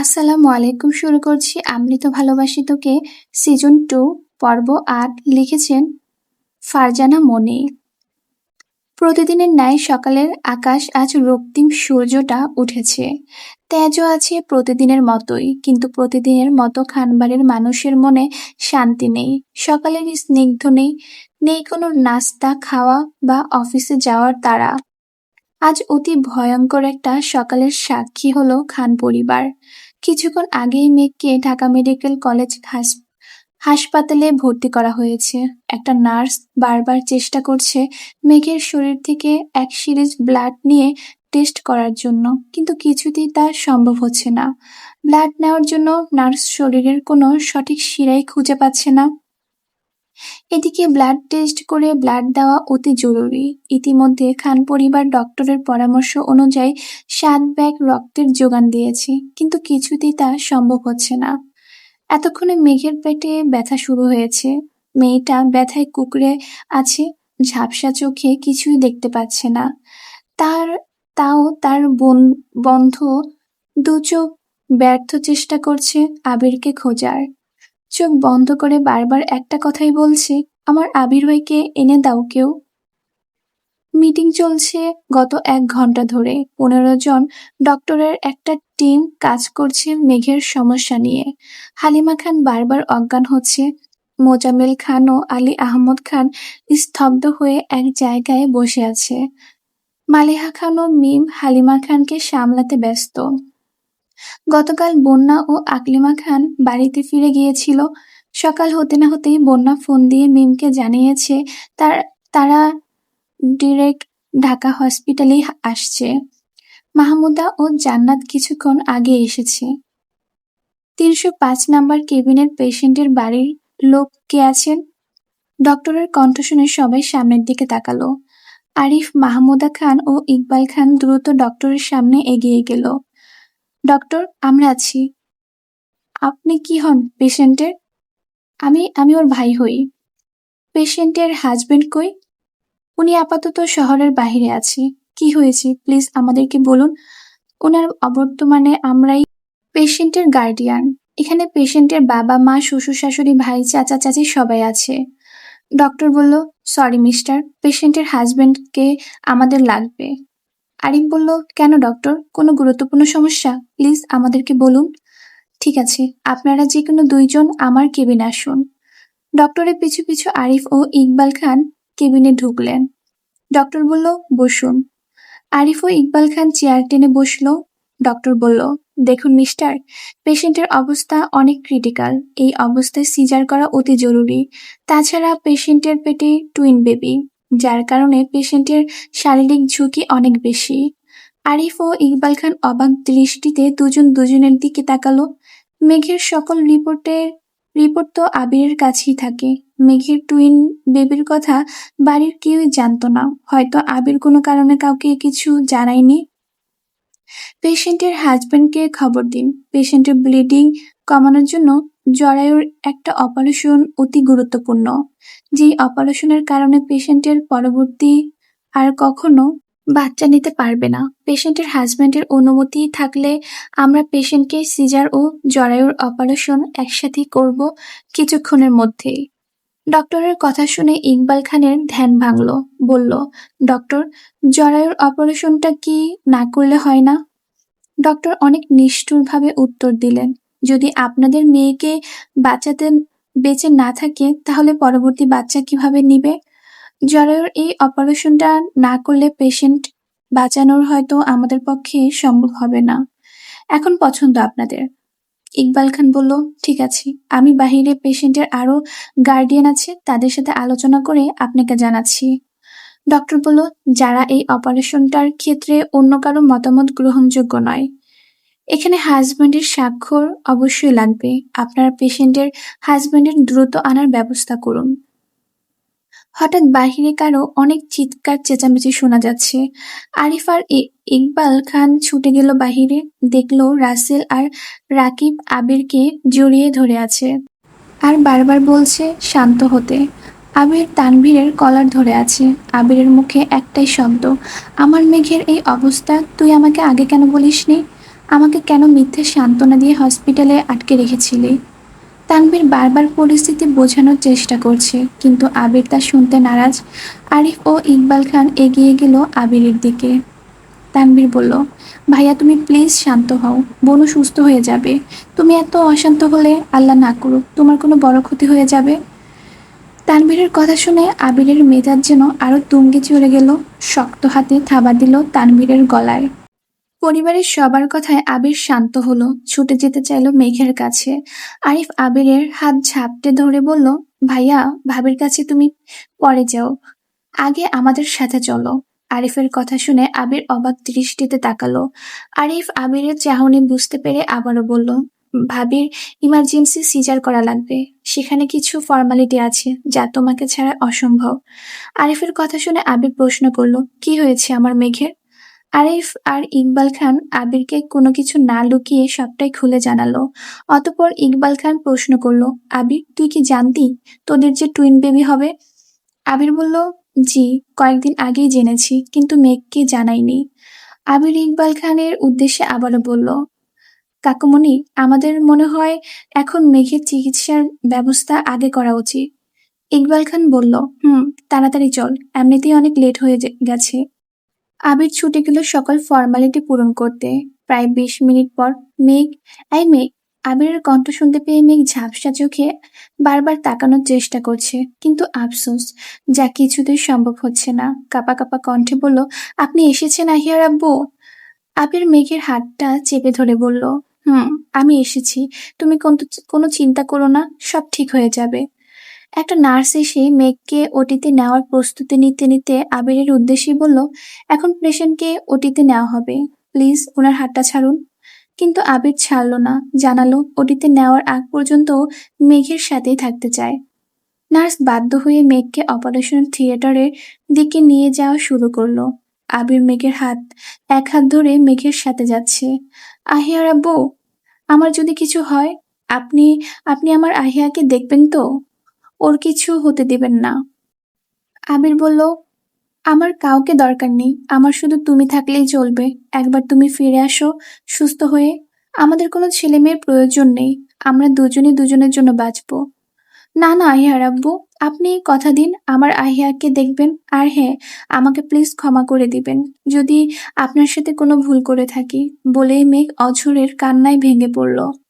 আসসালামু আলাইকুম, শুরু করছি আমৃত ভালোবাসি তোকে সিজন টু, পর্ব আট, লিখেছেন ফারজানা মনি প্রতিদিনের ন্যায় সকালের আকাশ আজ রক্তিম সূর্যটা উঠেছে। তেজও আছে প্রতিদিনের মতোই, কিন্তু প্রতিদিনের মতো খানবাড়ির মানুষের মনে শান্তি নেই। সকালের স্নিগ্ধ নেই নেই কোনো নাস্তা, খাওয়া বা অফিসে যাওয়ার তারা আজ অতি ভয়ঙ্কর একটা সকালের সাক্ষী হলো খান পরিবার। কিছুক্ষণ আগেই মেঘকে ঢাকা মেডিকেল কলেজ হাস- হাসপাতালে ভর্তি করা হয়েছে। একটা নার্স বারবার চেষ্টা করছে মেঘের শরীর থেকে এক সিরিজ ব্লাড নিয়ে টেস্ট করার জন্য, কিন্তু কিছুতেই তা সম্ভব হচ্ছে না। ব্লাড নেওয়ার জন্য নার্স শরীরের কোনো সঠিক শিরাই খুঁজে পাচ্ছে না। এদিকে ব্লাড টেস্ট করে ব্লাড দেওয়া অতি জরুরি। ইতিমধ্যে খান পরিবার ডক্টরের পরামর্শ অনুযায়ী সাত ব্যাগ রক্তের যোগান দিয়েছে, কিন্তু কিছুতেই তা সম্ভব হচ্ছে না। এতক্ষণে মেঘের পেটে ব্যথা শুরু হয়েছে। মেয়েটা ব্যথায় কুকড়ে আছে, ঝাপসা চোখে কিছুই দেখতে পাচ্ছে না। তার, তাও তার বন- বন্ধ দু চোখ ব্যর্থ চেষ্টা করছে আবিরকে খোঁজার। চোখ বন্ধ করে বারবার একটা কথাই বলছে, আমার আবির ভাইকে এনে দাও কেউ। মিটিং চলছে গত এক ঘণ্টা ধরে। পনেরো জন ডক্টরের একটা টিম কাজ করছে মেঘের সমস্যা নিয়ে। হালিমা খান বারবার অজ্ঞান হচ্ছে। মোজামেল খান ও আলী আহমদ খান স্তব্ধ হয়ে এক জায়গায় বসে আছে। মালিহা খান ও মিম হালিমা খানকে সামলাতে ব্যস্ত। গতকাল বন্যা ও আকলিমা খান বাড়িতে ফিরে গিয়েছিল। সকাল হতে না হতেই বন্যা ফোন দিয়ে মিমকে জানিয়েছে, তার, তারা ডিরেক্ট ঢাকা হসপিটালেই আসছে। মাহমুদা ও জান্নাত কিছুক্ষণ আগে এসেছে। তিনশো পাঁচ নাম্বার কেবিনের পেশেন্টের বাড়ির লোক কে আছেন? ডক্টরের কণ্ঠ শুনে সবাই সামনের দিকে তাকালো। আরিফ, মাহমুদা খান ও ইকবাল খান দ্রুত ডক্টরের সামনে এগিয়ে গেল। ডক্টর, আমরা আছি। আপনি কি হন পেশেন্টের? আমি আমি ওর ভাই হই। পেশেন্টের হাজবেন্ড কই? উনি আপাতত শহরের বাইরে আছে। কি হয়েছে? প্লিজ আমাদেরকে বলুন। ওনার অবর্তমানে আমরাই পেশেন্টের গার্ডিয়ান। এখানে পেশেন্টের বাবা, মা, শ্বশুর, শাশুড়ি, ভাই, চাচা, চাচি সবাই আছে। ডক্টর বলল, সরি, মিস্টার, পেশেন্টের হাজবেন্ডকে আমাদের লাগবে। আরিফ বলল, কেন ডক্টর কোনো গুরুত্বপূর্ণ সমস্যা? প্লিজ আমাদেরকে বলুন। ঠিক আছে, আপনারা যে কোনো দুইজন আমার কেবিনে আসুন। ডক্টরের পিছু পিছু আরিফ ও ইকবাল খান কেবিনে ঢুকলেন। ডক্টর বলল, বসুন। আরিফ ও ইকবাল খান চেয়ার টেনে বসল। ডক্টর বলল, দেখুন মিস্টার পেশেন্টের অবস্থা অনেক ক্রিটিক্যাল এই অবস্থায় সিজার করা অতি জরুরি। তাছাড়া পেশেন্টের পেটে টুইন বেবি যার কারণে পেশেন্টের শারীরিক ঝুঁকি অনেক বেশি। আরিফ ও ইকবাল খান অবাক দৃষ্টিতে দুজন দুজনের দিকে তাকালো। মেঘের সকল রিপোর্টের রিপোর্ট তো আবিরের কাছেই থাকে। মেঘের টুইন বেবির কথা বাড়ির কেউই জানতো না। হয়তো আবির কোনো কারণে কাউকে কিছু জানায়নি। পেশেন্টের হাজবেন্ডকে খবর দিন। পেশেন্টের ব্লিডিং কমানোর জন্য জরায়ুর একটা অপারেশন অতি গুরুত্বপূর্ণ, যেই অপারেশনের কারণে পেশেন্টের পরবর্তী আর কখনো বাচ্চা নিতে পারবে না। পেশেন্টের হাজবেন্ডের অনুমতি থাকলে আমরা পেশেন্টকে সিজার ও জরায়ুর অপারেশন একসাথে করব কিছুক্ষণের মধ্যেই। ডক্টরের কথা শুনে ইকবাল খানের ধ্যান ভাঙল, বলল, ডক্টর, জরায়ুর অপারেশনটা কি না করলে হয় না? ডক্টর অনেক নিষ্ঠুরভাবে উত্তর দিলেন যদি আপনাদের মেয়েকে বাঁচাতে বেঁচে না থাকে, তাহলে পরবর্তী বাচ্চা কীভাবে নিবে? জরায়ুর এই অপারেশনটা না করলে পেশেন্ট বাঁচানোর হয়তো আমাদের পক্ষে সম্ভব হবে না। এখন পছন্দ আপনাদের। ইকবাল খান বলল, ঠিক আছে, আমি বাহিরে পেশেন্টের আরও গার্ডিয়ান আছে, তাদের সাথে আলোচনা করে আপনাকে জানাচ্ছি। ডক্টর বলল, যারা এই অপারেশনটার ক্ষেত্রে অন্য কারও মতামত গ্রহণযোগ্য নয়। এখানে হাজব্যান্ডের স্বাক্ষর অবশ্যই লাগবে। আপনার পেশেন্টের হাজব্যান্ডের দ্রুত আনার ব্যবস্থা করুন। হঠাৎ বাহিরে কারও অনেক চিৎকার, চেঁচামেচি শোনা যাচ্ছে। আরিফ আর ইকবাল খান ছুটে গেল বাহিরে, দেখল রাসেল আর রাকিব আবিরকে জড়িয়ে ধরে আছে আর বারবার বলছে, শান্ত হতে। আবির তানভীরের কলার ধরে আছে। আবিরের মুখে একটাই শব্দ, আমার মেঘের এই অবস্থা, তুই আমাকে আগে কেন বলিসনি? আমাকে কেন মিথ্যে সান্ত্বনা দিয়ে হসপিটালে আটকে রেখেছিলি? তানভীর বারবার পরিস্থিতি বোঝানোর চেষ্টা করছে, কিন্তু আবির তা শুনতে নারাজ। আরিফ ও ইকবাল খান এগিয়ে গেল আবিরের দিকে। তানভীর বলল, ভাইয়া, তুমি প্লিজ শান্ত হও। বনু সুস্থ হয়ে যাবে। তুমি এত অশান্ত হলে আল্লাহ না করুক, তোমার কোনো বড় ক্ষতি হয়ে যাবে? তানভীরের কথা শুনে আবিরের মেজাজ যেন আরও তুঙ্গে চড়ে গেল। শক্ত হাতে থাবা দিল তানভীরের গলায়। পরিবারের সবার কথায় আবির শান্ত হলো, ছুটে যেতে চাইল মেঘের কাছে। আরিফ আবিরের হাত ঝাপটে ধরে বলল, ভাইয়া, ভাবির কাছে তুমি পরে যাও। আগে আমাদের সাথে চলো। আরিফের কথা শুনে আবির অবাক দৃষ্টিতে তাকালো। আরিফ আবিরের চাহনি বুঝতে পেরে আবারও বলল, ভাবির ইমার্জেন্সি সিজার করা লাগবে। সেখানে কিছু ফর্মালিটি আছে যা তোমাকে ছাড়া অসম্ভব। আরিফের কথা শুনে আবির প্রশ্ন করল, কি হয়েছে আমার মেঘের? আরিফ আর ইকবাল খান আবিরকে কোনো কিছু না লুকিয়ে সবটাই খুলে জানালো। অতপর ইকবাল খান প্রশ্ন করল, আবির, তুই কি জানতি তোদের যে টুইন বেবি হবে? আবির বলল, জি, কয়েকদিন আগেই জেনেছি, কিন্তু মেঘকে জানাইনি। আবির ইকবাল খানের উদ্দেশ্যে আবারও বলল, কাকুমণি, আমাদের মনে হয় এখন মেঘের চিকিৎসার ব্যবস্থা আগে করা উচিত। ইকবাল খান বলল, হুম, তাড়াতাড়ি চল, এমনিতেই অনেক লেট হয়ে গেছে। আবির ছুটে গেল সকল ফর্মালিটি পূরণ করতে। প্রায় বিশ মিনিট পর মেঘ, এই মেঘ, আবিরের কণ্ঠ শুনতে পেয়ে মেঘ ঝাপসা চোখে বারবার তাকানোর চেষ্টা করছে। কিন্তু আফসোস, যা কিছুতেই সম্ভব হচ্ছে না। কাপা কাপা কণ্ঠে বলল, আপনি এসেছেন আহিয়ার আব্বু? আবির মেঘের হাতটা চেপে ধরে বলল, হুম, আমি এসেছি। তুমি কোন- কোনো চিন্তা করো না, সব ঠিক হয়ে যাবে। একটা নার্স এসে মেঘকে ওটিতে নেওয়ার প্রস্তুতি নিতে নিতে আবিরের উদ্দেশ্যে বলল, এখন পেশেন্টকে ওটিতে নেওয়া হবে। প্লিজ, ওনার হাতটা ছাড়ুন। কিন্তু আবির ছাড়লো না। জানালো, ওটিতে নেওয়ার আগ পর্যন্ত মেঘের সাথেই থাকতে চায়। নার্স বাধ্য হয়ে মেঘকে অপারেশন থিয়েটারের দিকে নিয়ে যাওয়া শুরু করল। আবির মেঘের হাত, এক হাত ধরে মেঘের সাথে যাচ্ছে। আহিয়ার আব্বু, আমার যদি কিছু হয়, আপনি আপনি আমার আহিয়াকে দেখবেন তো? ওর কিছু হতে দিবেন না। আবির বলল, আমার কাউকে দরকার নেই। আমার শুধু তুমি থাকলেই চলবে। একবার তুমি ফিরে আসো, সুস্থ হয়ে। আমাদের কোনো ছেলে মেয়ের প্রয়োজন নেই। আমরা দুজনই দুজনের জন্য বাঁচবো। না না আহিয়ার আব্বু। আপনি কথা দিন। আমার আহিয়াকে দেখবেন। আর হ্যাঁ আমাকে প্লিজ ক্ষমা করে দিবেন। যদি আপনার সাথে কোনো ভুল করে থাকি, বলেই মেঘ অঝরের কান্নায় ভেঙে পড়ল।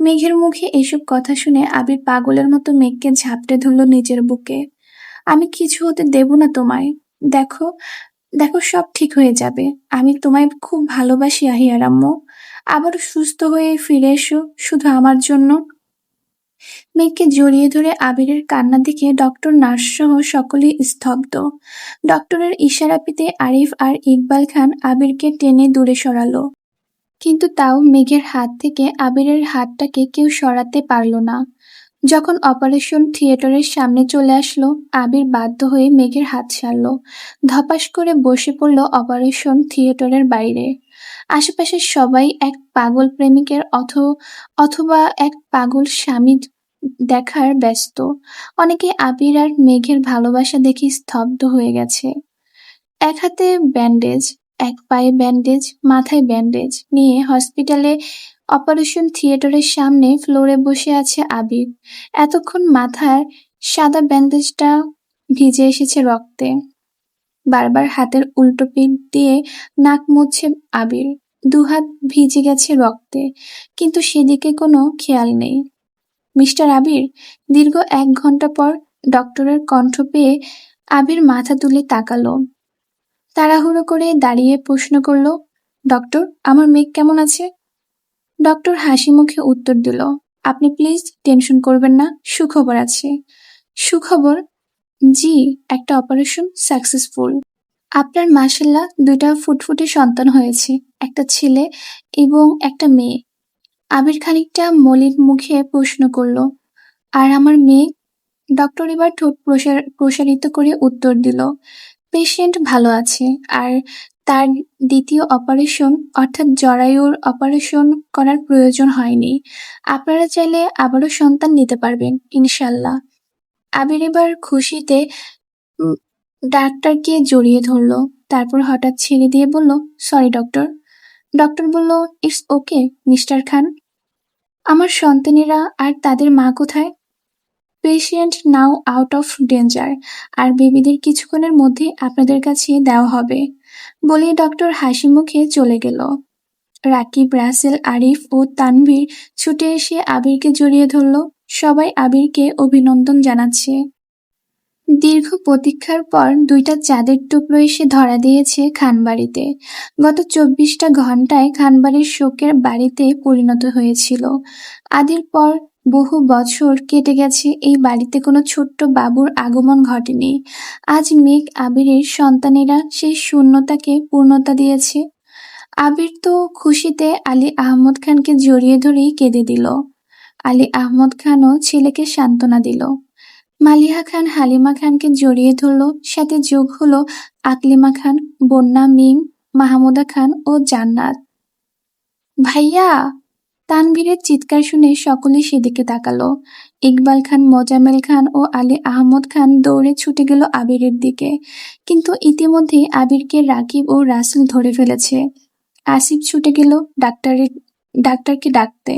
মেঘের মুখে এসব কথা শুনে আবির পাগলের মতো মেঘকে ঝাপটে ধরল নিজের বুকে। আমি কিছু হতে দেব না তোমায়। দেখো দেখো সব ঠিক হয়ে যাবে। আমি তোমায় খুব ভালোবাসি, আহিয়ার আম্মু। আবার সুস্থ হয়ে ফিরে এসো, শুধু আমার জন্য। মেঘকে জড়িয়ে ধরে আবিরের কান্না দেখে ডক্টর নার্স সহ সকলেই স্তব্ধ। ডক্টরের ইশারা পেতে আরিফ আর ইকবাল খান আবিরকে টেনে দূরে সরালো। কিন্তু তাও মেঘের হাত থেকে আবিরের হাতটাকে কেউ সরাতে পারল না। যখন অপারেশন থিয়েটারের সামনে চলে আসলো, আবির বাধ্য হয়ে মেঘের হাত ছাড়ল। ধপাস করে বসে পড়ল অপারেশন থিয়েটারের বাইরে। আশেপাশের সবাই এক পাগল প্রেমিকের অথ, অথবা এক পাগল স্বামী দেখার ব্যস্ত। অনেকে আবির আর মেঘের ভালোবাসা দেখে স্তব্ধ হয়ে গেছে। এক হাতে ব্যান্ডেজ এক পায়ে ব্যান্ডেজ মাথায় ব্যান্ডেজ নিয়ে হসপিটালে অপারেশন থিয়েটারের সামনে ফ্লোরে বসে আছে আবির। এতক্ষণ মাথার সাদা ব্যান্ডেজটা ভিজে এসেছে রক্তে। বারবার হাতের উল্টো পিঠ দিয়ে নাক মুছছে আবির। দুহাত ভিজে গেছে রক্তে, কিন্তু সেদিকে কোনো খেয়াল নেই। মিস্টার আবির দীর্ঘ এক ঘণ্টা পর ডক্টরের কণ্ঠ পেয়ে আবির মাথা তুলে তাকালো। তাড়াহুড়ো করে দাঁড়িয়ে প্রশ্ন করল, ডক্টর, আমার মেঘ কেমন আছে? ডক্টর হাসি মুখে উত্তর দিল, আপনি প্লিজ টেনশন করবেন না, সুখবর আছে। সুখবর? জি, একটা অপারেশন সাকসেসফুল। আপনার মাসাল্লাহ দুইটা ফুটফুটে সন্তান হয়েছে, একটা ছেলে এবং একটা মেয়ে। আবির খানিকটা মলির মুখে প্রশ্ন করল, আর আমার মেয়ে? ডক্টর এবার ঠোঁট প্রসার- প্রসারিত করে উত্তর দিল পেশেন্ট ভালো আছে। আর তার দ্বিতীয় অপারেশন অর্থাৎ জরায়ুর অপারেশন করার প্রয়োজন হয়নি। আপনারা চাইলে আবারও সন্তান নিতে পারবেন, ইনশাল্লাহ। আবির এবার খুশিতে ডাক্তারকে জড়িয়ে ধরলো। তারপর হঠাৎ ছেড়ে দিয়ে বলল সরি ডক্টর ডক্টর বলল ইটস ওকে মিস্টার খান। আমার সন্তানেরা আর তাদের মা কোথায়? Patient now out of danger আর বেবিদের কিছুক্ষণের মধ্যে আপনাদের কাছে দেওয়া হবে। বলে ডক্টর হাসি মুখে চলে গেল। রাকিব রাসেল, আরিফ ও তানভীর ছুটে এসে আবিরকে জড়িয়ে ধরল। সবাই আবিরকে অভিনন্দন জানাচ্ছে। দীর্ঘ প্রতীক্ষার পর দুইটা চাঁদের টুকরো এসে ধরা দিয়েছে খানবাড়িতে। গত চব্বিশটা ঘন্টায় খানবাড়ির শোকের বাড়িতে পরিণত হয়েছিল। আদির পর বহু বছর কেটে গেছে, এই বাড়িতে কোনো ছোট্ট বাবুর আগমন ঘটেনি। আজ মেঘ আবিরের সন্তানেরা সেই শূন্যতাকে পূর্ণতা দিয়েছে। আবির তো খুশিতে আলী আহমদ খানকে জড়িয়ে ধরেই কেঁদে দিল। আলী আহমদ খানও ছেলেকে সান্ত্বনা দিল। মালিহা খান, হালিমা খানকে জড়িয়ে ধরল, সাথে যোগ হলো আকলিমা খান, বন্যা মিম, মাহমুদা খান ও জান্নাত। ভাইয়া! তানভীরের চিৎকার শুনে সকলে সেদিকে তাকালো। ইকবাল খান মোজামেল খান ও আলী আহমদ খান দৌড়ে ছুটে গেল আবিরের দিকে। কিন্তু ইতিমধ্যে আবিরকে রাকিব ও রাসুল ধরে ফেলেছে। আসিফ ছুটে গেল ডাক্তারের, ডাক্তারকে ডাকতে।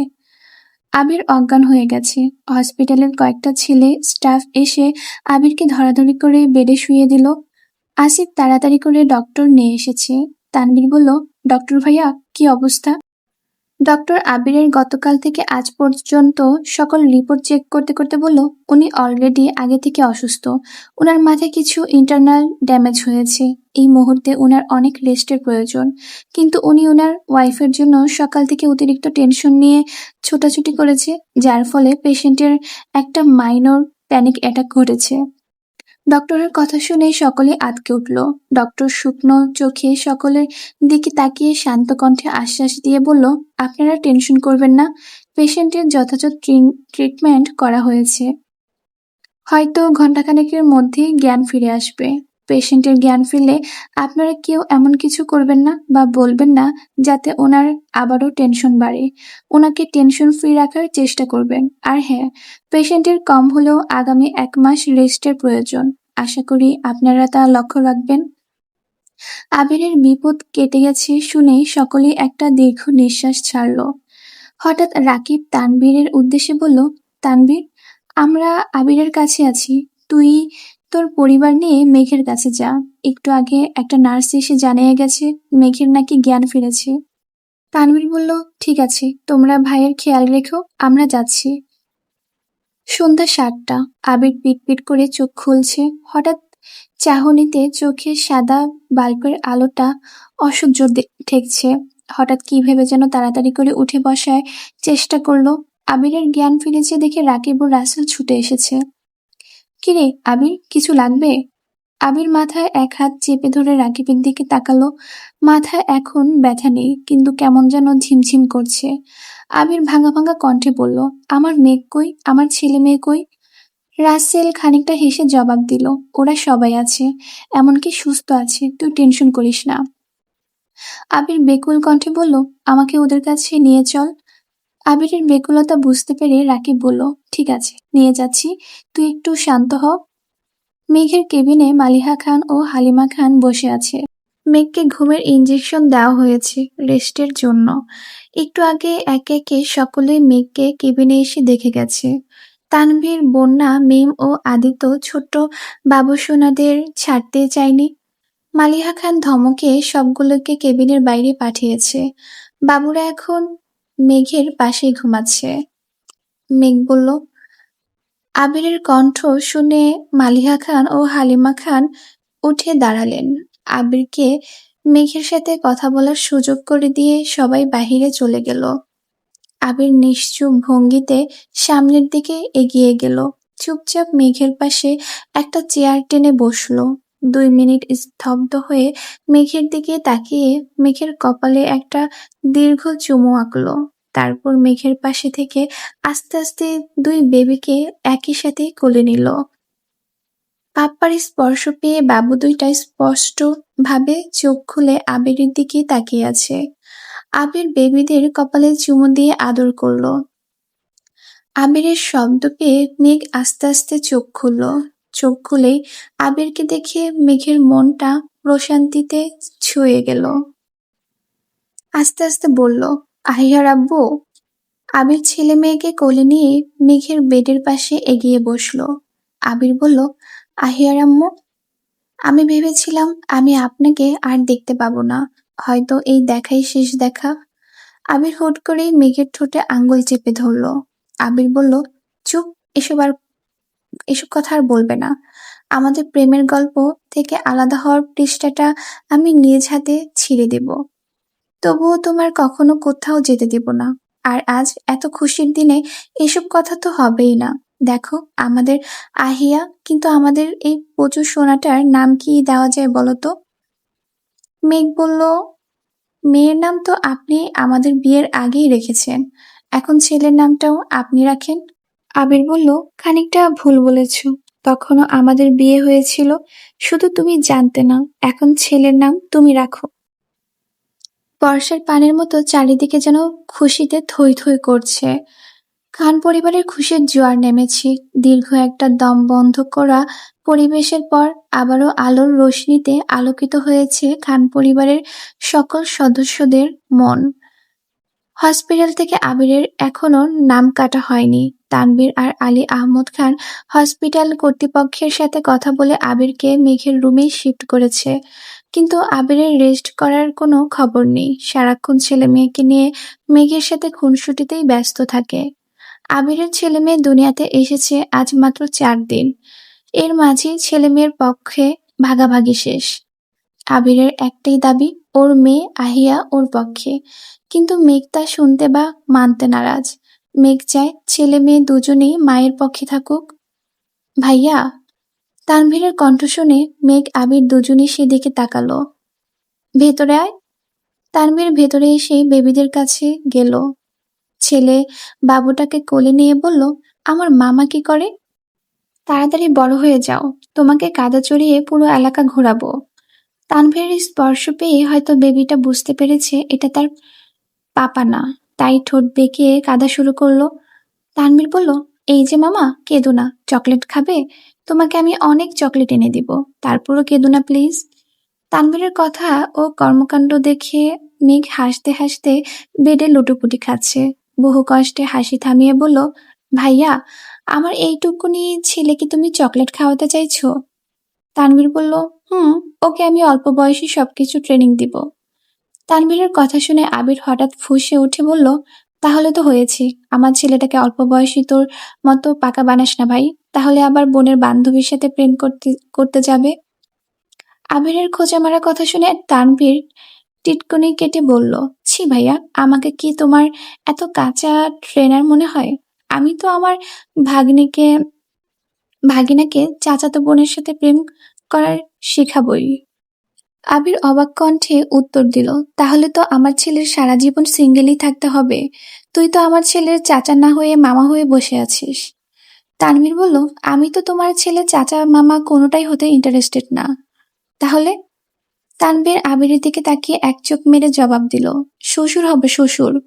আবির অজ্ঞান হয়ে গেছে। হসপিটালের কয়েকটা ছেলে, স্টাফ এসে আবিরকে ধরাধরি করে বেডে শুয়ে দিল। আসিফ তাড়াতাড়ি করে ডক্টর নিয়ে এসেছে। তানবীর বলল, ডক্টর ভাইয়া, কি অবস্থা? ডক্টর আবিরের গতকাল থেকে আজ পর্যন্ত সকল রিপোর্ট চেক করতে করতে বলল, উনি অলরেডি আগে থেকে অসুস্থ। ওনার মাথায় কিছু ইন্টারনাল ড্যামেজ হয়েছে। এই মুহূর্তে ওনার অনেক রেস্টের প্রয়োজন। কিন্তু উনি ওনার ওয়াইফের জন্য সকাল থেকে অতিরিক্ত টেনশন নিয়ে ছোটাছুটি করেছে, যার ফলে পেশেন্টের একটা মাইনর প্যানিক অ্যাটাক ঘটেছে। ডক্টরের কথা শুনে সকলে আতকে উঠল। ডক্টর শুকনো চোখে সকলের দিকে তাকিয়ে শান্ত কণ্ঠে আশ্বাস দিয়ে বলল, আপনারা টেনশন করবেন না, পেশেন্টের যথাযথ ট্রিটমেন্ট করা হয়েছে। হয়তো ঘন্টাখানেকের মধ্যেই জ্ঞান ফিরে আসবে। পেশেন্টের জ্ঞান ফিরলে আপনারা কেউ এমন কিছু করবেন না বা বলবেন না যাতে ওনার আবারও টেনশন বাড়ে। ওনাকে টেনশন ফ্রি রাখার চেষ্টা করবেন। আর হ্যাঁ পেশেন্টের কম হলেও আগামী এক মাস রেস্টের প্রয়োজন। আশা করি আপনারা তা লক্ষ্য রাখবেন। আবিরের বিপদ কেটে গেছে শুনে সকলেই একটা দীর্ঘ নিঃশ্বাস ছাড়ল। হঠাৎ রাকিব তানবীরের উদ্দেশ্যে বলল, তানবীর, আমরা আবিরের কাছে আছি। তুই তোর পরিবার নিয়ে মেঘের কাছে যা। একটু আগে একটা নার্স এসে জানিয়ে গেছে, মেঘের নাকি জ্ঞান ফিরেছে। তানবীর বলল, ঠিক আছে, তোমরা ভাইয়ের খেয়াল রেখো, আমরা যাচ্ছি। সন্ধ্যা সাতটা, আবির পিটপিট করে চোখ খুলছে। হঠাৎ চাহনিতে চোখে সাদা বাল্বের আলোটা অসহ্য ঠেকছে। হঠাৎ কি ভেবে যেন তাড়াতাড়ি করে উঠে বসায় চেষ্টা করল। আবিরের জ্ঞান ফিরেছে দেখে রাকিব ও রাসেল ছুটে এসেছে। কিরে, আবির, কিছু লাগবে? আবির মাথায় এক হাত চেপে ধরে রাকিবের দিকে তাকালো। মাথায় এখন ব্যথা নেই, কিন্তু কেমন যেন ঝিমঝিম করছে। আবির ভাঙা ভাঙা কণ্ঠে বলল, আমার মেঘ কই? আমার ছেলে মেয়ে কই? রাসেল খানিকটা হেসে জবাব দিল, ওরা সবাই আছে, এমনকি সুস্থ আছে, তুই টেনশন করিস না। আবির বেকুল কণ্ঠে বলল, আমাকে ওদের কাছে নিয়ে চল আবিরের বেকুলতা বুঝতে পেরে রাকিব বলল, ঠিক আছে, নিয়ে যাচ্ছি। তুই একটু শান্ত হ। মেঘের কেবিনে মালিহা খান ও হালিমা খান বসে আছে। মেঘকে ঘুমের ইঞ্জেকশন দেওয়া হয়েছে রেস্টের জন্য। একটু আগে একে একে সকলে মেঘকে কেবিনে এসে দেখে গেছে। তানভীর, বন্যা, মেম ও আদিত্য ছোট্ট বাবুসোনাদের ছাড়তে চায়নি। মালিহা খান ধমকে সবগুলোকে কেবিনের বাইরে পাঠিয়েছে। বাবুরা এখন মেঘের পাশেই ঘুমাচ্ছে। মেঘ বলল, আবিরের কণ্ঠ শুনে মালিহা খান ও হালিমা খান উঠে দাঁড়ালেন। আবিরকে মেঘের সাথে কথা বলার সুযোগ করে দিয়ে সবাই বাহিরে চলে গেল। আবির নিশ্চুপ ভঙ্গিতে সামনের দিকে এগিয়ে গেল। চুপচাপ মেঘের পাশে একটা চেয়ার টেনে বসল। দুই মিনিট স্তব্ধ হয়ে মেঘের দিকে তাকিয়ে মেঘের কপালে একটা দীর্ঘ চুমু আঁকলো। তারপর মেঘের পাশে থেকে আস্তে আস্তে দুই বেবিকে একই সাথে কোলে নিল। পাপ্পার স্পর্শ পেয়ে বাবু দুইটা স্পষ্ট ভাবে চোখ খুলে আবিরের দিকে তাকিয়ে আছে। আবির বেবিদের কপালে চুমু দিয়ে আদর করল। আবিরের শব্দ পেয়ে মেঘ আস্তে আস্তে চোখ খুলল। চোখ খুলেই আবিরকে দেখে মেঘের মনটা প্রশান্তিতে ছুঁয়ে গেল। আস্তে আস্তে বলল, আহিয়ার আব্বু। আবির ছেলে মেয়েকে কোলে নিয়ে মেঘের বেডের পাশে এগিয়ে বসল। আবির বলল, আহিয়ার আম্মু, আমি ভেবেছিলাম আমি আপনাকে আর দেখতে পাবো না। হয়তো এই দেখাই শেষ দেখা। আবির হুট করেই মেঘের ঠোঁটে আঙ্গুল চেপে ধরল। আবির বলল, চুপ, এসব আর এসব কথা আর বলবে না। আমাদের প্রেমের গল্প থেকে আলাদা হওয়ার পৃষ্ঠাটা আমি নিজ হাতে ছিঁড়ে দেব। তবুও তোমার কখনো কোথাও যেতে দেব না। আর আজ এত খুশির দিনে এসব কথা তো হবেই না। দেখো, আমাদের আহিয়া, কিন্তু আমাদের এই প্রচুর সোনাটার নাম কি দেওয়া যায় বলো তো? মেঘ বলল, মেয়ের নাম তো আপনি আমাদের বিয়ের আগেই রেখেছেন। এখন ছেলের নামটাও আপনি রাখেন। আবির বলল, খানিকটা ভুল বলেছ। তখনও আমাদের বিয়ে হয়েছিল। শুধু তুমি জানতে না এখন ছেলের নাম তুমি রাখো। বর্ষার পানের মতো চারিদিকে যেন খুশিতে থই থই করছে। খান পরিবারের খুশির জোয়ার নেমেছে। দীর্ঘ একটা দম বন্ধ করা পরিবেশের পর আবারও আলোর রোশনিতে আলোকিত হয়েছে খান পরিবারের সকল সদস্যদের মন। হসপিটাল থেকে আবিরের এখনও নাম কাটা হয়নি। তানবীর আর আলী আহমদ খান হসপিটাল কর্তৃপক্ষের সাথে কথা বলে আবিরকে মেঘের রুমে শিফট করেছে। কিন্তু আবিরের রেস্ট করার কোনো খবর নেই। সারাক্ষণ ছেলে মেয়েকে নিয়ে মেঘের সাথে খুনসুটিতেই ব্যস্ত থাকে। আবিরের ছেলে মেয়ে দুনিয়াতে এসেছে আজ মাত্র চার দিন। এর মাঝে ছেলে মেয়ের পক্ষে ভাগাভাগি শেষ। আবিরের একটাই দাবি, ওর মেয়ে আহিয়া ওর পক্ষে। কিন্তু মেঘ তা শুনতে বা মানতে নারাজ। মেঘ চায় ছেলে মেয়ে দুজনেই মায়ের পক্ষে থাকুক। ভাইয়া, তানভীরের কণ্ঠ শুনে মেঘ, আবির দুজনই সেদিকে তাকালো। ভেতরে আয়। তানভীর ভেতরে এসে বেবিদের কাছে গেল। ছেলে বাবুটাকে কোলে নিয়ে বলল, আমার মামা কি করে? তাড়াতাড়ি বড় হয়ে যাও। তোমাকে কাদা চড়িয়ে পুরো এলাকা ঘোরাবো। তানভীরের স্পর্শ পেয়ে হয়তো বেবিটা বুঝতে পেরেছে এটা তার পাপা না। তাই ঠোঁট বেঁকে কাদা শুরু করল। তানভীর বলল, এই যে মামা, কেঁদো না। চকলেট খাবে? তোমাকে আমি অনেক চকলেট এনে দিব। তারপরও কেঁদো না, প্লিজ। তানভীরের কথা ও কর্মকাণ্ড দেখে মেঘ হাসতে হাসতে বেডে লুটোপুটি খাচ্ছে। বহু কষ্টে হাসি থামিয়ে বলল, ভাইয়া, আমার এইটুকুনি ছেলেকে তুমি চকলেট খাওয়াতে চাইছো? তানভীর বলল, হুম, ওকে আমি অল্প বয়সী সবকিছু ট্রেনিং দিব। তানভীরের কথা শুনে আবির হঠাৎ ফুঁসে উঠে বলল, তাহলে তো হয়েছি। আমার ছেলেটাকে অল্প বয়সী তোর মতো পাকা বানাস না ভাই। তাহলে আবার বোনের বান্ধবীর সাথে প্রেম করতে করতে যাবে? আবিরের খোঁজা মারা কথা শুনে তানভীর টিটকনি কেটে বলল, ছি ভাইয়া, আমাকে কি তোমার এত কাঁচা ট্রেনার মনে হয়? আমি তো আমার ভাগ্নিকে, ভাগিনাকে চাচাতো বোনের সাথে প্রেম করার শেখাবই। আবির অবাক কণ্ঠে উত্তর দিল, তাহলে তো আমার ছেলের সারা জীবন সিঙ্গেলই থাকতে হবে। তুই তো আমার ছেলের চাচা না হয়ে মামা হয়ে বসে আছিস। তানভীর বলল, আমি তো তোমার ছেলে চাচা মামা কোনোটাই হতে ইন্টারেস্টেড না। তাহলে? তানভীর আবিরের দিকে তাকিয়ে এক চোখ মেরে জবাব দিল, শ্বশুর হবে শ্বশুর।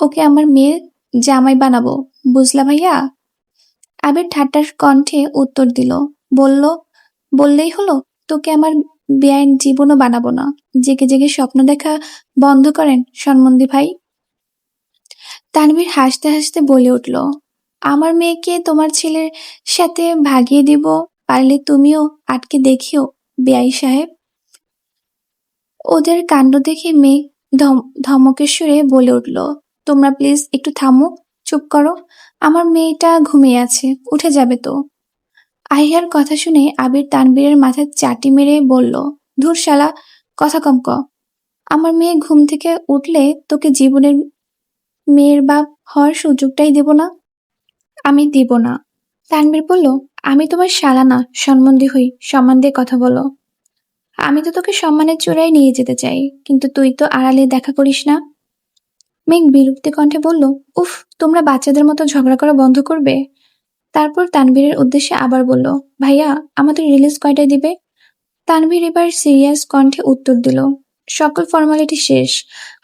ওকে আমার মেয়ে জামাই বানাবো, বুঝলা ভাইয়া? আবির ঠাট্টার কণ্ঠে উত্তর দিল, বলল, বললেই হলো, তোকে আমার বেআইন জীবনও বানাবো না। জেগে জেগে স্বপ্ন দেখা বন্ধ করেন সন্মন্দি ভাই। তানভীর হাসতে হাসতে বলে উঠল, আমার মেয়েকে তোমার ছেলের সাথে ভাগিয়ে দিব, পারলে তুমিও আটকে দেখিও বেআই সাহেব। ওদের কাণ্ড দেখে মেয়ে ধম- ধমকের সুরে বলে উঠল, তোমরা প্লিজ একটু থামো, চুপ করো। আমার মেয়েটা ঘুমিয়ে আছে, উঠে যাবে তো। আহিয়ার কথা শুনে আবির তানবীরের মাথায় চাটি মেরে বলল, ধুর শালা, কথা কম ক। আমার মেয়ে ঘুম থেকে উঠলে তোকে জীবনের মেয়ের বাপ হওয়ার সুযোগটাই দেব না? আমি দিব না। তানবীর বলল, আমি তোমার শালা না, সম্বন্ধী হই, সম্মান দিয়ে কথা বলো। আমি তো তোকে সম্মানের চূড়ায় নিয়ে যেতে চাই, কিন্তু তুই তো আড়ালে দেখা করিস না। মেঘ বিরক্তি কণ্ঠে বলল, উফ, তোমরা বাচ্চাদের মতো ঝগড়া করা বন্ধ করবে? তারপর তানভীরের উদ্দেশ্যে আবার বলল, ভাইয়া, আমাদের রিলিজ কয়টায় দিবে? তানভীর এবার সিরিয়াস কণ্ঠে উত্তর দিল, সকল ফর্মালিটি শেষ।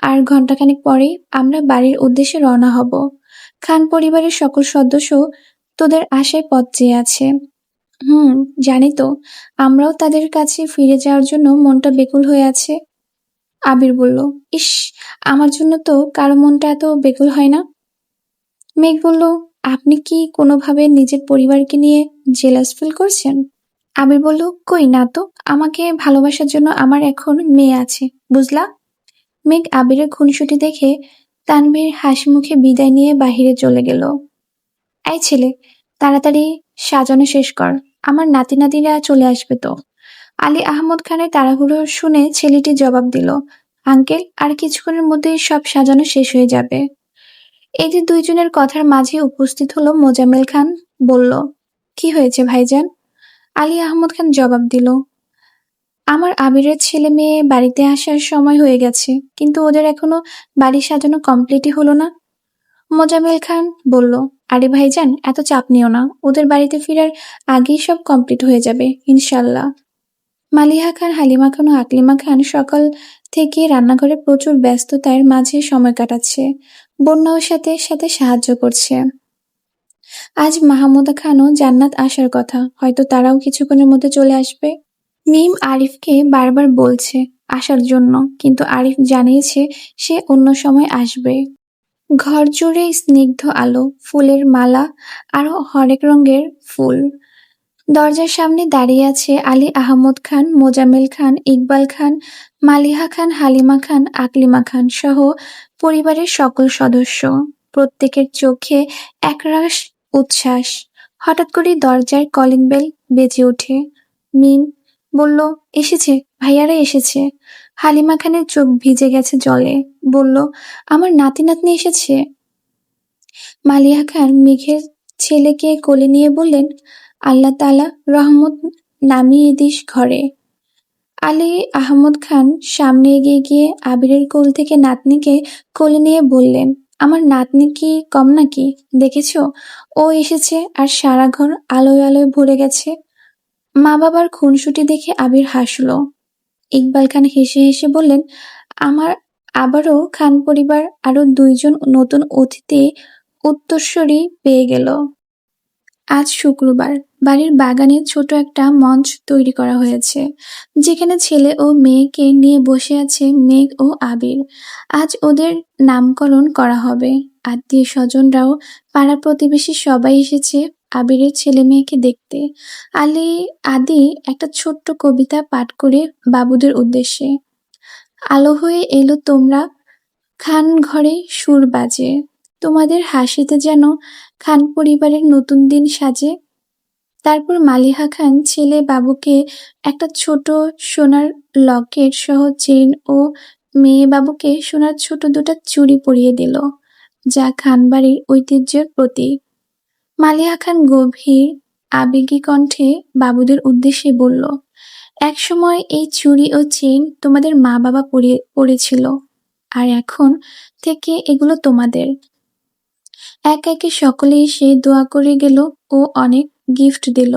আর ঘন্টাখানেক পরে আমরা বাড়ির উদ্দেশ্যে রওনা হব। খান পরিবারের সকল সদস্য তোদের আশায় পথ চেয়ে আছে। হুম, জানি তো। আমরাও তাদের কাছে ফিরে যাওয়ার জন্য মনটা বেকুল হয়ে আছে? আবির বলল, ইস, আমার জন্য তো কারও মনটা এত বেকুল হয় না? মেঘ বলল আপনি কি কোনোভাবে নিজের পরিবারকে নিয়ে জেলাস ফিল করছেন? আবির বলল, কই না তো, আমাকে ভালোবাসার জন্য আমার এখন মেয়ে আছে, বুঝলা? মেঘ আবিরের খুনসুটি দেখে তানভীর হাসি মুখে বিদায় নিয়ে বাহিরে চলে গেল। এই ছেলে, তাড়াতাড়ি সাজানো শেষ কর, আমার নাতি নাতিরা চলে আসবে তো। আলী আহমদ খানের তাড়াহুড়ো শুনে ছেলেটি জবাব দিল, আঙ্কেল, আর কিছুক্ষণের মধ্যেই সব সাজানো শেষ হয়ে যাবে। এদের দুইজনের কথার মাঝে উপস্থিত হলো মোজাম্মেল খান, বলল, কি হয়েছে ভাইজান? আলী আহমদ খান জবাব দিল, আমার আবিরের ছেলে মেয়ে বাড়িতে আসার সময় হয়ে গেছে, কিন্তু ওদের এখনও বাড়ি সাজানো কমপ্লিটই হলো না। মোজাম্মেল খান বলল, আরে ভাইজান, এত চাপ নিও না, ওদের বাড়িতে ফেরার আগেই সব কমপ্লিট হয়ে যাবে ইনশাল্লাহ মালিহা খান, হালিমা খান ও আকলিমা খান সকাল থেকে রান্নাঘরে প্রচুর ব্যস্ততার মাঝে সময় কাটাচ্ছে। বন্যাও সাথে সাথে সাহায্য করছে। আজ মাহমুদা খানও জান্নাত আসার কথা, হয়তো তারাও কিছুক্ষণের মধ্যে চলে আসবে। মিম আরিফকে বারবার বলছে আসার জন্য, কিন্তু আরিফ জানিয়েছে সে অন্য সময় আসবে। ঘর জুড়ে স্নিগ্ধ আলো, ফুলের মালা আরও হরেক রঙের ফুল। দরজার সামনে দাঁড়িয়ে আছে আলী আহমদ খান, মোজাম্মেল খান, ইকবাল খান, মালিহা খান, হালিমা খান, আকলিমা খান সহ পরিবারের সকল সদস্য। প্রত্যেকের চোখে একরাশ উচ্ছ্বাস। হঠাৎ করে দরজার কলিং বেল বেজে ওঠে। মিন বলল, এসেছে, ভাইয়ারা এসেছে। হালিমা খানের চোখ ভিজে গেছে জলে। বলল, আমার নাতি নাতনি এসেছে? মালিয়া খান মেঘের ছেলেকে কোলে নিয়ে বললেন আল্লাহ তালা রহমত নামিয়ে দিস ঘরে। আলী আহমদ খান সামনে এগিয়ে গিয়ে আবিরের কোল থেকে নাতনিকে কোলে নিয়ে বললেন, আমার নাতনি কি কম নাকি? দেখেছ? ও এসেছে আর সারা ঘর আলোয় আলোয় ভরে গেছে। মা বাবার খুনসুটি দেখে আবির হাসল। ইকবাল খান হেসে হেসে বললেন, আমার আবারও খান পরিবার আরও দুইজন নতুন অতিথি উত্তরস্বরী পেয়ে গেল। আজ শুক্রবার। বাড়ির বাগানে ছোট একটা মঞ্চ তৈরি করা হয়েছে, যেখানে ছেলে ও মেয়েকে নিয়ে বসে আছে মেঘ ও আবির। আজ ওদের নামকরণ করা হবে। আত্মীয় স্বজনরাও, পাড়া প্রতিবেশী সবাই এসেছে আবিরের ছেলে মেয়েকে দেখতে। আলী, আদি একটা ছোট্ট কবিতা পাঠ করে বাবুদের উদ্দেশ্যে। আলো হয়ে এলো তোমরা খান ঘরে সুর বাজে। তোমাদের হাসিতে যেন খান পরিবারের নতুন দিন সাজে। তারপর মালিহা খান ছেলে বাবুকে একটা ছোট সোনার লকেট সহ চেন ও মেয়ে বাবুকে সোনার ছোট দুটা চুড়ি পরিয়ে দিল, যা খানবাড়ির ঐতিহ্যের প্রতীক। মালিহা খান গভীর, আবেগী কণ্ঠে বাবুদের উদ্দেশ্যে বলল একসময় এই চুড়ি ও চেন তোমাদের মা বাবা পরিয়ে পড়েছিল আর এখন থেকে এগুলো তোমাদের। এক একে সকলে এসে দোয়া করে গেল ও অনেক গিফট দিল।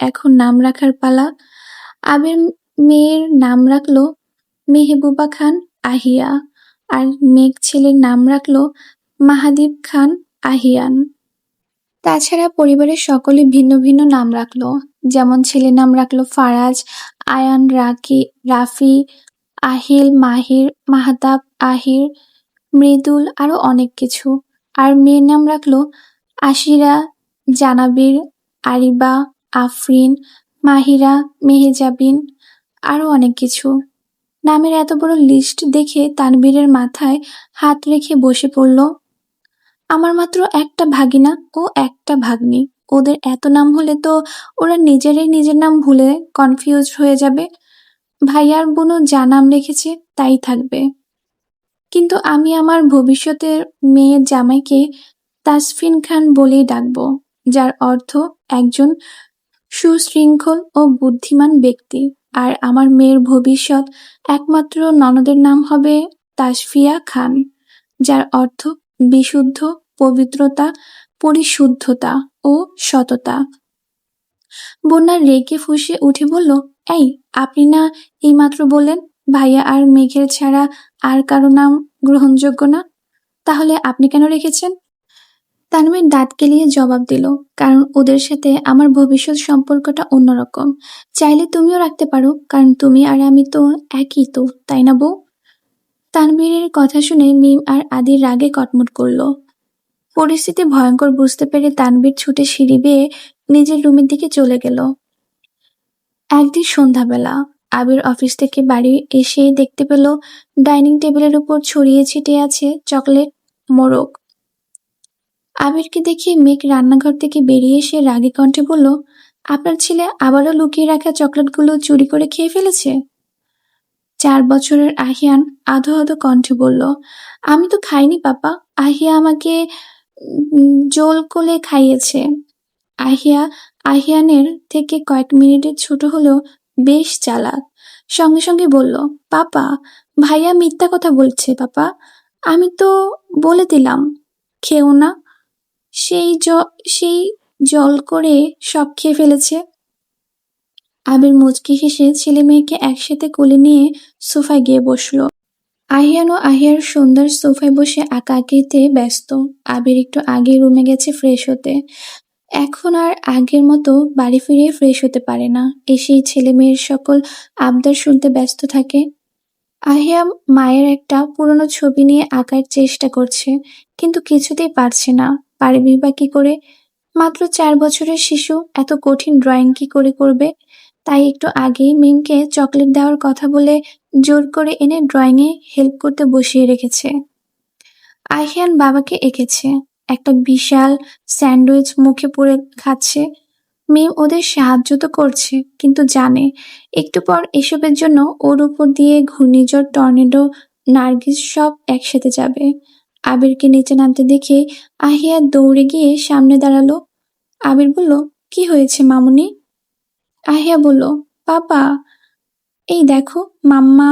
এখন নাম রাখার পালা। আবির মেয়ের নাম রাখল মেহবুবা খান আহিয়া। আর মেঘ ছেলের নাম রাখল মাহাদীপ খান আহিয়ান। তাছাড়া পরিবারের সকলে ভিন্ন ভিন্ন নাম রাখল। যেমন ছেলের নাম রাখল ফারাজ, আয়ান, রাকি, রাফি, আহিল, মাহির, মাহাতাব, আহির, মৃদুল আরও অনেক কিছু। আর মেয়ের নাম রাখল আশিরা, জানাবির, আরিবা, আফরিন, মাহিরা, মেহেজাবিন আরও অনেক কিছু। নামের এত বড় লিস্ট দেখে তানবীরের মাথায় হাত রেখে বসে পড়ল। আমার মাত্র একটা ভাগিনা ও একটা ভাগ্নি। ওদের এত নাম হলে তো ওরা নিজেরাই নিজের নাম ভুলে কনফিউজ হয়ে যাবে। ভাইয়ার বোনও যা নাম রেখেছে তাই থাকবে। কিন্তু আমি আমার ভবিষ্যতের মেয়ে জামাইকে তাসফিন খান বলেই ডাকব, যার অর্থ একজন সুশৃঙ্খল ও বুদ্ধিমান ব্যক্তি। আর আমার মেয়ের ভবিষ্যৎ একমাত্র ননদের নাম হবে তাসফিয়া খান, যার অর্থ বিশুদ্ধ, পবিত্রতা, পরিশুদ্ধতা ও সততা। বন্যার রেগে ফুসে উঠে বলল, এই, আপনি না এইমাত্র বললেন ভাইয়া আর মেঘের ছাড়া আর কারও নাম গ্রহণযোগ্য না? তাহলে আপনি কেন রেখেছেন? তানমীর দাঁত কেলিয়ে জবাব দিল, কারণ ওদের সাথে আমার ভবিষ্যৎ সম্পর্কটা অন্যরকম। চাইলে তুমিও রাখতে পারো, কারণ তুমি আর আমি তো একই তো, তাই না বউ? তানবীরের কথা শুনে মিম আর আদির রাগে কটমট করল। পরিস্থিতি ভয়ঙ্কর বুঝতে পেরে তানবীর ছুটে সিঁড়ি বেয়ে নিজের রুমের দিকে চলে গেল। একদিন সন্ধ্যাবেলা আবির অফিস থেকে বাড়ি এসে দেখতে পেল ডাইনিং টেবিলের উপর ছড়িয়ে ছিটিয়ে আছে চকলেট, মোরগ। আবিরকে দেখে মেঘ রান্নাঘর থেকে বেরিয়ে এসে রাগে কণ্ঠে বলল, আপনার ছেলে আবারও লুকিয়ে রাখা চকলেটগুলো চুরি করে খেয়ে ফেলেছে? চার বছরের আহিয়ান আধো আধো কণ্ঠে বলল, আমি তো খাইনি পাপা, আহিয়া আমাকে জোল কোলে খাইয়েছে। আহিয়া, আহিয়ানের থেকে কয়েক মিনিটের ছোট হলেও বেশ চালাক। সঙ্গে সঙ্গে বলল, পাপা, ভাইয়া মিথ্যা কথা বলছে, পাপা। আমি তো বলে দিলাম, খেও না। সেই জ, সেই জল করে সব খেয়ে ফেলেছে। আবির মুচকি হেসে ছেলে মেয়েকে একসাথে কোলে নিয়ে সোফায় গিয়ে বসল। আহিয়ান ও আহিয়ার সুন্দর সোফায় বসে আঁকা আঁকিতে ব্যস্ত। আবির একটু আগে রুমে গেছে ফ্রেশ হতে। এখন আর আগের মতো বাড়ি ফিরে ফ্রেশ হতে পারে না। এসেই ছেলে মেয়ের সকল আবদার শুনতে ব্যস্ত থাকে। আহিয়া মায়ের একটা পুরনো ছবি নিয়ে আঁকার চেষ্টা করছে, কিন্তু কিছুতেই পারছে না। পারবি বা কি করে? মাত্র চার বছরের শিশু, এত কঠিন ড্রয়িং কি করে করবে? তাই একটু আগেই মিমকে চকলেট দেওয়ার কথা বলে জোর করে এনে ড্রয়িংয়ে হেল্প করতে বসিয়ে রেখেছে। আহিয়ান বাবাকে এঁকেছে। একটা বিশাল স্যান্ডউইচ মুখে পড়ে খাচ্ছে। মিম ওদের সাহায্য তো করছে, কিন্তু জানে, একটু পর এসবের জন্য ওর উপর দিয়ে ঘূর্ণিঝড়, টর্নেডো, নার্গিস সব একসাথে যাবে। আবিরকে নিচে নামতে দেখে আহিয়া দৌড়ে গিয়ে সামনে দাঁড়াল। আবির বলল, কি হয়েছে মামুনি? আহিয়া বলল, পাপা, এই দেখো, মাম্মা